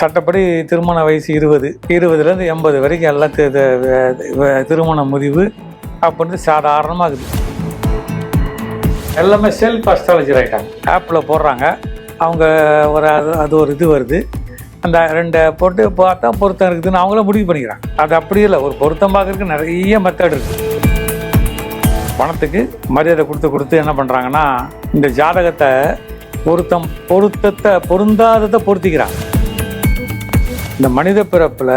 சட்டப்படி திருமண வயசு இருபது. இருபதுலேருந்து எண்பது வரைக்கும் எல்லாம் திருமண முடிவு அப்படின்னு சாதாரணமாக இருக்குது. எல்லாமே செல்ஃப் அஸ்ட்ராலஜர் ஆகிட்டாங்க ஆப்பில் போடுறாங்க. அவங்க ஒரு அது அது ஒரு இது வருது. அந்த ரெண்டை போட்டு பார்த்தா பொருத்தம் இருக்குதுன்னு அவங்களே முடிவு பண்ணிக்கிறாங்க. அது அப்படி இல்லை. ஒரு பொருத்தம் பார்க்குறதுக்கு நிறைய மெத்தட் இருக்குது பணத்துக்கு மரியாதை கொடுத்து கொடுத்து என்ன பண்ணுறாங்கன்னா இந்த ஜாதகத்தை பொருத்தம் பொருத்தத்தை பொருந்தாததை பொருத்திக்கிறாங்க. இந்த மனித பிறப்பில்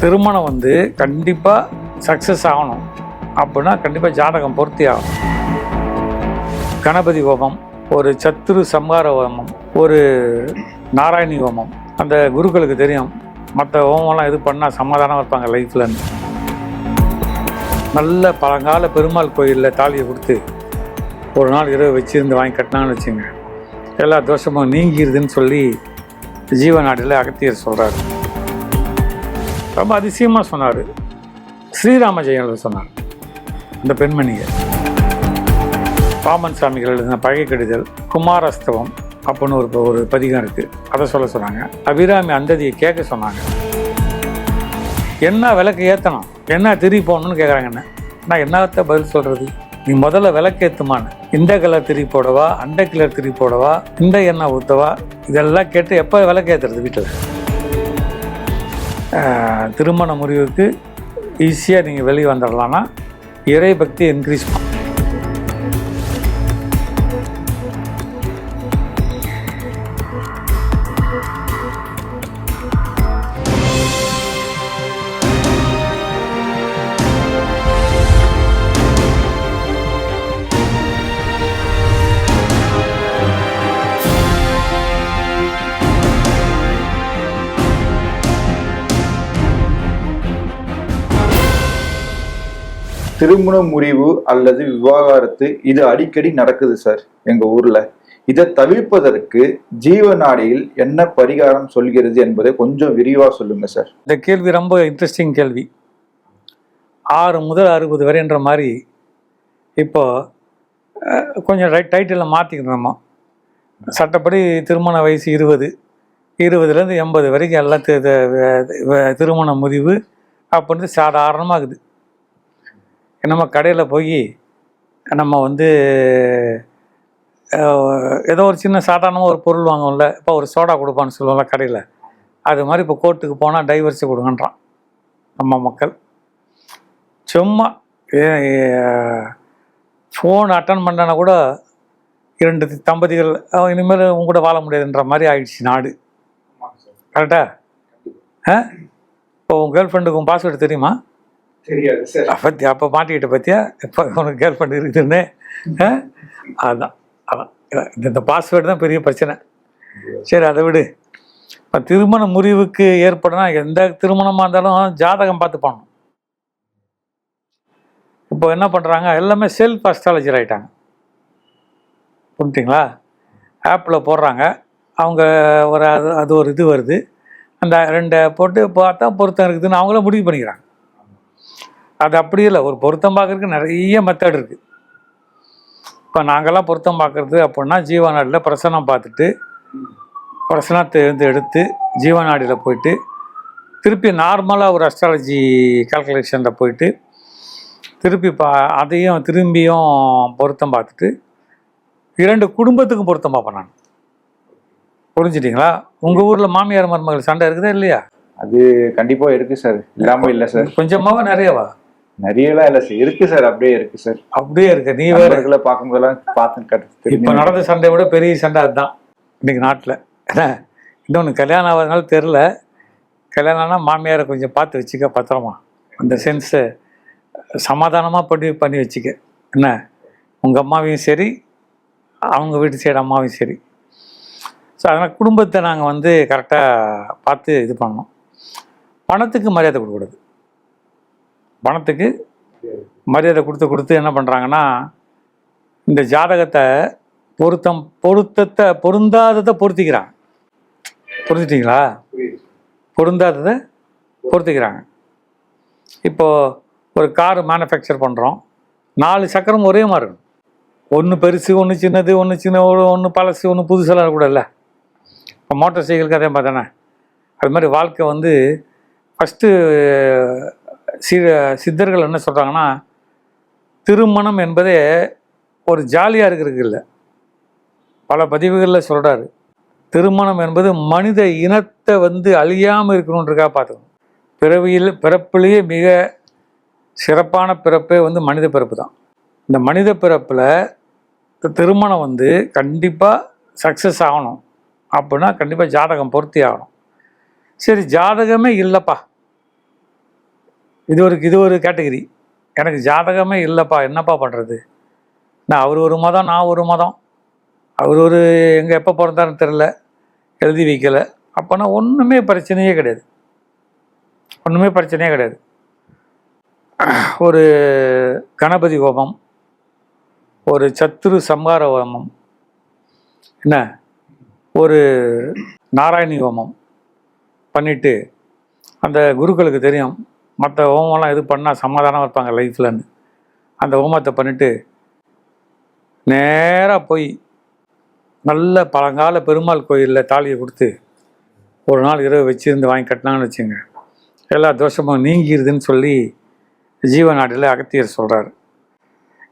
திருமணம் வந்து கண்டிப்பாக சக்ஸஸ் ஆகணும். அப்படின்னா கண்டிப்பாக ஜாதகம் பொருத்தி ஆகும். கணபதி ஹோமம் ஒரு சத்துரு சம்ஹார ஹோமம் ஒரு நாராயணி ஹோமம். அந்த குருக்களுக்கு தெரியும். மற்ற ஹோமம்லாம் இது பண்ணால் சமாதானமாக இருப்பாங்க லைஃப்லன்னு நல்ல பழங்கால பெருமாள் கோயிலில் தாலியை கொடுத்து ஒரு நாள் இரவு வச்சுருந்து வாங்கி கட்டினான்னு வச்சுங்க எல்லா தோஷமும் நீங்கிருதுன்னு சொல்லி ஜீவநாடியில் அகத்தியர் சொல்கிறார் ரொம்ப அதிசயமாக சொன்னார். ஸ்ரீராம ஜெயலலிதா சொன்னார். அந்த பெண்மணியை. பாமன் சாமிகள் எழுதின பழைய கடிதல் குமாரஸ்தவம் அப்படின்னு ஒரு ஒரு பதிகம் இருக்குது அதை சொல்ல சொன்னாங்க. அபிராமி அந்ததியை கேட்க சொன்னாங்க. என்ன விளக்கு ஏற்றணும் என்ன திரும்பி போகணும்னு கேட்குறாங்க என்ன? நான் என்னத்த பதில் சொல்கிறது நீ முதல்ல விளக்கேற்றுமான்னு இந்த கலர் திரி போடவா அந்த கலர் திரி போடவா இந்த எண்ணெய் ஊற்றவா இதெல்லாம் கேட்டு எப்போ விளக்கேற்றுறது வீட்டில்? திருமண முறிவுக்கு ஈஸியாக நீங்கள் வெளியே வந்துடலாம்னா இறை பக்தி இன்க்ரீஸ் பண்ணும் திருமண முறிவு அல்லது விவாகரத்து இது அடிக்கடி நடக்குது சார் எங்க ஊர்ல. இதை தவிர்ப்பதற்கு ஜீவநாடியில் என்ன பரிகாரம் சொல்கிறது என்பதை கொஞ்சம் விரிவாக சொல்லுங்க சார். இந்த கேள்வி ரொம்ப இன்ட்ரெஸ்டிங் கேள்வி. ஆறு முதல் அறுபது வரைன்ற மாதிரி இப்போ கொஞ்சம் ரைட் டைட்டிலில் மாற்றிக்கணும் நம்ம. சட்டப்படி திருமண வயசு இருபது. இருபதுலேருந்து எண்பது வரைக்கும் எல்லாம் திருமண முறிவு அப்படின்னு சாதாரணமாகுது. நம்ம கடையில் போய் நம்ம வந்து ஏதோ ஒரு சின்ன சாதாரணமாக ஒரு பொருள் வாங்குவோம்ல இப்போ ஒரு சோடா கொடுப்பான்னு சொல்லுவோம்ல கடையில். அது மாதிரி இப்போ கோர்ட்டுக்கு போனால் டைவர்ஸு கொடுங்கன்றான் நம்ம மக்கள். சும்மா ஃபோன் அட்டன் பண்ணனா கூட இரண்டு தம்பதிகள் இனிமேல் உங்க கூட வாழ முடியாதுன்ற மாதிரி ஆயிடுச்சு நாடு. கரெக்டா ஆ? இப்போ உன் கேர்ள் ஃப்ரெண்டுக்கு உன் பாஸ்வேர்டு தெரியுமா? தெரியாது சார். பத்தி அப்போ மாட்டிக்கிட்ட பத்தியா? இப்போ உனக்கு கேர் பண்ணி இருக்குதுன்னு ஆ? அதான் அதான். இந்த- இந்த பாஸ்வேர்டு தான் பெரிய பிரச்சனை. சரி அதை விடு. இப்போ திருமண முறிவுக்கு ஏற்படனா எந்த திருமணமாக இருந்தாலும் ஜாதகம் பார்த்து பண்ணணும். இப்போ என்ன பண்ணுறாங்க எல்லாமே செல்ஃப் அஸ்ட்ராலஜர் ஆகிட்டாங்க புரிஞ்சுங்களா ஆப்பில் போடுறாங்க. அவங்க ஒரு அது அது ஒரு இது வருது. அந்த ரெண்டை போட்டு பார்த்தா பொருத்தம் இருக்குதுன்னு அவங்களே முடிவு பண்ணிக்கிறாங்க. அது அப்படி இல்லை. ஒரு பொருத்தம் பார்க்கறதுக்கு நிறைய மெத்தட் இருக்குது இப்போ நாங்கள்லாம் பொருத்தம் பார்க்குறது அப்படின்னா ஜீவநாடியில் பிரசனம் பார்த்துட்டு பிரசனத்தை வந்து எடுத்து ஜீவநாடியில் போயிட்டு திருப்பி நார்மலாக ஒரு அஸ்ட்ராலஜி கால்குலேஷனில் போயிட்டு திருப்பி பா அதையும் திரும்பியும் பொருத்தம் பார்த்துட்டு இரண்டு குடும்பத்துக்கும் பொருத்தம் பார்ப்பேன் நான். புரிஞ்சிட்டிங்களா? உங்கள் ஊரில் மாமியார் மருமகள் சண்டை இருக்குதா இல்லையா? அது கண்டிப்பா இருக்கு சார். இல்லாம இல்ல சார். கொஞ்சமாவா நிறையவா? நிறையலாம் இல்ல சார். இருக்கு சார் அப்படியே இருக்கு சார். அப்படியே இருக்கு. நீ வேற நண்பர்களை பார்க்கும்போதெல்லாம் பார்த்து கட்டு இப்போ நடந்த சண்டையை விட பெரிய சண்டை அதுதான் இன்னைக்கு நாட்டில். இன்னொன்று கல்யாணம் ஆகாதனால தெரில கல்யாணம்னா மாமியாரை கொஞ்சம் பார்த்து வச்சுக்க பத்திரமா. அந்த சென்ஸை சமாதானமாக பண்ணி பண்ணி வச்சுக்க. என்ன? உங்கள் அம்மாவையும் சரி அவங்க வீட்டு சைடு அம்மாவையும் சரி. ஸோ அதனால் குடும்பத்தை நாங்கள் வந்து கரெக்டாக பார்த்து இது பண்ணோம் பணத்துக்கு மரியாதை கொடுக்கக்கூடாது. பணத்துக்கு மரியாதை கொடுத்து கொடுத்து என்ன பண்ணுறாங்கன்னா இந்த ஜாதகத்தை பொருத்தம் பொருத்தத்தை பொருந்தாததை பொருத்திக்கிறாங்க. புரிஞ்சுட்டிங்களா? பொருந்தாததை பொருத்திக்கிறாங்க. இப்போது ஒரு கார் மேனுஃபேக்சர் பண்ணுறோம் நாலு சக்கரம் ஒரே மாதிரி இருக்கும் ஒன்று பெருசு ஒன்று சின்னது ஒன்று சின்ன ஒன்று பழசு ஒன்று புதுசெல்லாம் கூட இல்லை இப்போ மோட்டார் சைக்கிளுக்கு அதே மாதிரி தானே? அது மாதிரி வாழ்க்கை வந்து ஃபஸ்ட்டு சி சித்தர்கள் என்ன சொல்கிறாங்கன்னா திருமணம் என்பதே ஒரு ஜாலியாக இருக்கிறதுக்கு இல்லை. பல பதிவுகளில் சொல்கிறாரு திருமணம் என்பது மனித இனத்தை வந்து அழியாமல் இருக்கணுன்றக்காக பார்த்துக்கணும். பிறவியில் பிறப்பிலேயே மிக சிறப்பான பிறப்பே வந்து மனித பிறப்பு தான். இந்த மனித பிறப்பில் திருமணம் வந்து கண்டிப்பாக சக்ஸஸ் ஆகணும். அப்படின்னா கண்டிப்பாக ஜாதகம் பொருத்தி ஆகணும். சரி ஜாதகமே இல்லைப்பா. இது ஒரு இது ஒரு கேட்டகரி. எனக்கு ஜாதகமே இல்லைப்பா. என்னப்பா பண்ணுறது நான் அவர் ஒரு மதம் நான் ஒரு மதம். அவர் ஒரு எங்கே எப்போ பிறந்தாருன்னு தெரில எழுதி வைக்கல. அப்போனா ஒன்றுமே பிரச்சனையே கிடையாது. ஒன்றுமே பிரச்சனையே கிடையாது. ஒரு கணபதி ஹோமம் ஒரு சத்துரு சம்ஹார ஹோமம் என்ன? ஒரு நாராயணி ஹோமம் பண்ணிவிட்டு அந்த குருக்களுக்கு தெரியும். மற்ற ஹோமம்லாம் இது பண்ணால் சமாதானம் இருப்பாங்க லைஃப்லன்னு அந்த ஹோமத்தை பண்ணிவிட்டு நேராக போய் நல்ல பழங்கால பெருமாள் கோயிலில் தாலியை கொடுத்து ஒரு நாள் இரவு வச்சுருந்து வாங்கி கட்டினாங்கன்னு வச்சுங்க எல்லா தோஷமும் நீங்கிருதுன்னு சொல்லி ஜீவநாடில் அகத்தியர் சொல்கிறாரு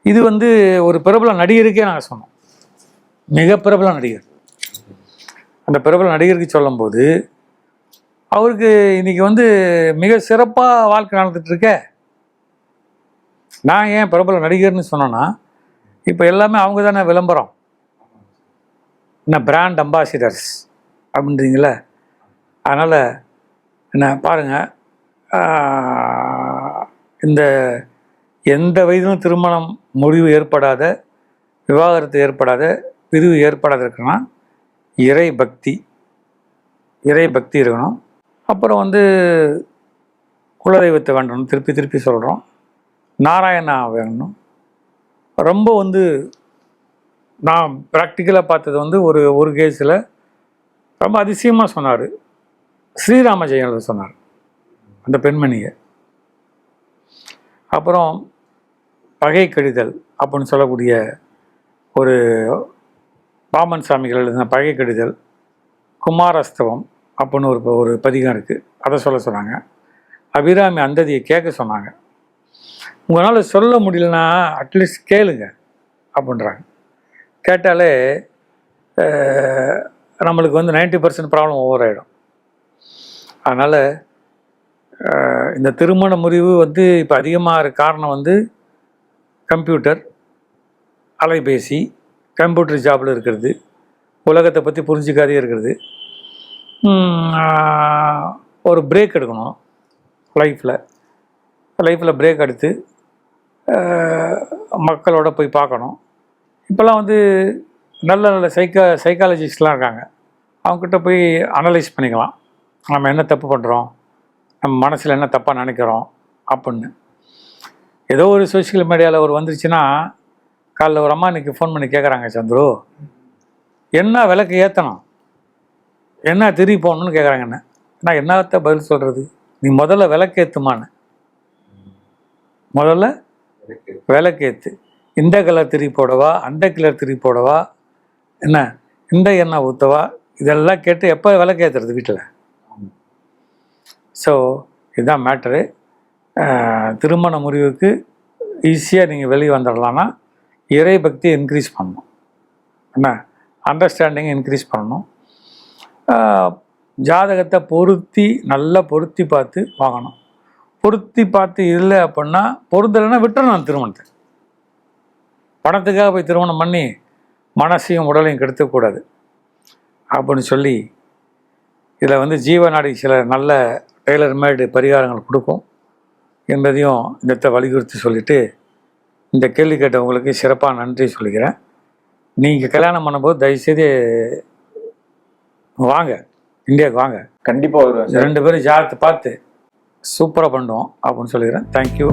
இது வந்து ஒரு பிரபல நடிகருக்கே நாங்கள் சொன்னோம். மிக பிரபல நடிகர். அந்த பிரபல நடிகருக்கு சொல்லும்போது அவருக்கு இன்னைக்கு வந்து மிக சிறப்பாக வாழ்க்கை நடந்துட்டு நான் ஏன் பிரபல நடிகர்னு சொன்னேன்னா இப்போ எல்லாமே அவங்க தானே விளம்பரம். என்ன பிராண்ட் அம்பாசிடர்ஸ் அப்படின்றீங்கள அதனால் என்ன பாருங்கள் இந்த எந்த வயதிலும் திருமணம் முடிவு ஏற்படாத விவாகரத்து ஏற்படாத பிரிவு ஏற்படாத இருக்குன்னா இறை பக்தி இறை பக்தி இருக்கணும். அப்புறம் வந்து குலதெய்வத்தை வேண்டணும் திருப்பி திருப்பி சொல்கிறோம் நாராயணா வேணும். ரொம்ப வந்து நான் ப்ராக்டிக்கலாக பார்த்தது வந்து ஒரு ஒரு கேஸில் ரொம்ப அதிசயமாக சொன்னார். ஸ்ரீராம ஜெயம் சொன்னார். அந்த பெண்மணியை. அப்புறம் பகை கடிதல் அப்படின்னு சொல்லக்கூடிய ஒரு பாமன் சாமிகள் எழுதின பகை கடிதல் குமாரஸ்தவம் அப்படின்னு ஒரு ஒரு பதிகம் இருக்குது அதை சொல்ல சொன்னாங்க. அபிராமி அந்ததியை கேட்க சொன்னாங்க. உங்களால் சொல்ல முடியலன்னா அட்லீஸ்ட் கேளுங்க அப்படின்றாங்க. கேட்டாலே நம்மளுக்கு வந்து 90% பர்சன்ட் ப்ராப்ளம் ஓவர் ஆகிடும் அதனால் இந்த திருமண முறிவு வந்து இப்போ அதிகமாக இருக்க காரணம் வந்து கம்ப்யூட்டர் அலைபேசி கம்ப்யூட்டர் ஜாபில் இருக்கிறது உலகத்தை பற்றி புரிஞ்சிக்காதே இருக்கிறது. ஒரு பிரேக் எடுக்கணும். லைஃப்பில் லைஃப்பில் பிரேக் எடுத்து மக்களோட போய் பார்க்கணும். இப்போல்லாம் வந்து நல்ல நல்ல சைக்கா சைக்காலஜிஸ்ட்லாம் இருக்காங்க. அவங்கக்கிட்ட போய் அனலைஸ் பண்ணிக்கலாம். நம்ம என்ன தப்பு பண்ணுறோம் நம்ம மனசில் என்ன தப்பாக நினைக்கிறோம்? அப்படின்னு. ஏதோ ஒரு சோஷியல் மீடியாவில் ஒரு வந்துருச்சுன்னா காலைல ஒரு அம்மா இன்னைக்கு ஃபோன் பண்ணி கேட்குறாங்க சந்துரு. என்ன விளக்கு ஏற்றணும் என்ன திரும்பி போகணும்னு கேட்குறாங்க என்ன? நான் என்னத்த பதில் சொல்கிறது நீ முதல்ல விளக்கேற்றுமான முதல்ல விளக்கேற்று இந்த கலர் திரி போடவா? அந்த கலர் திரி போடவா? என்ன? இந்த எண்ணெய் ஊற்றவா இதெல்லாம் கேட்டு எப்போ விளக்கேற்றுறது வீட்டில்? ஸோ இதுதான் மேட்ரு திருமண முறிவுக்கு ஈஸியாக நீங்கள் வெளியே வந்துடலான்னா இறை பக்தியை இன்க்ரீஸ் பண்ணணும். என்ன? அண்டர்ஸ்டாண்டிங் இன்க்ரீஸ் பண்ணணும். ஜாதகத்தை பொருத்தி நல்லா பொருத்தி பார்த்து வாங்கணும். பொருத்தி பார்த்து இல்லை அப்படின்னா பொருந்தலைன்னா விட்டுறணும் திருமணத்தை. பணத்துக்காக போய் திருமணம் பண்ணி மனசையும் உடலையும் கெடுத்துக்கூடாது அப்படின்னு சொல்லி இதில் வந்து ஜீவநாடி சில நல்ல டெய்லர் மேடு பரிகாரங்கள் கொடுக்கும். என்பதையும் இந்த வலியுறுத்தி சொல்லிவிட்டு இந்த கேள்வி கேட்டவங்களுக்கு சிறப்பாக நன்றி சொல்லிக்கிறேன். நீங்கள் கல்யாணம் பண்ணும்போது தயவுசெய்து வாங்க இந்தியாவுக்கு வாங்க. கண்டிப்பா வருவேன் ரெண்டு பேரும் ஜாதகத்தை பார்த்து சூப்பராக பண்ணுவோம் அப்படின்னு சொல்லிக்கிறேன். தேங்க்யூ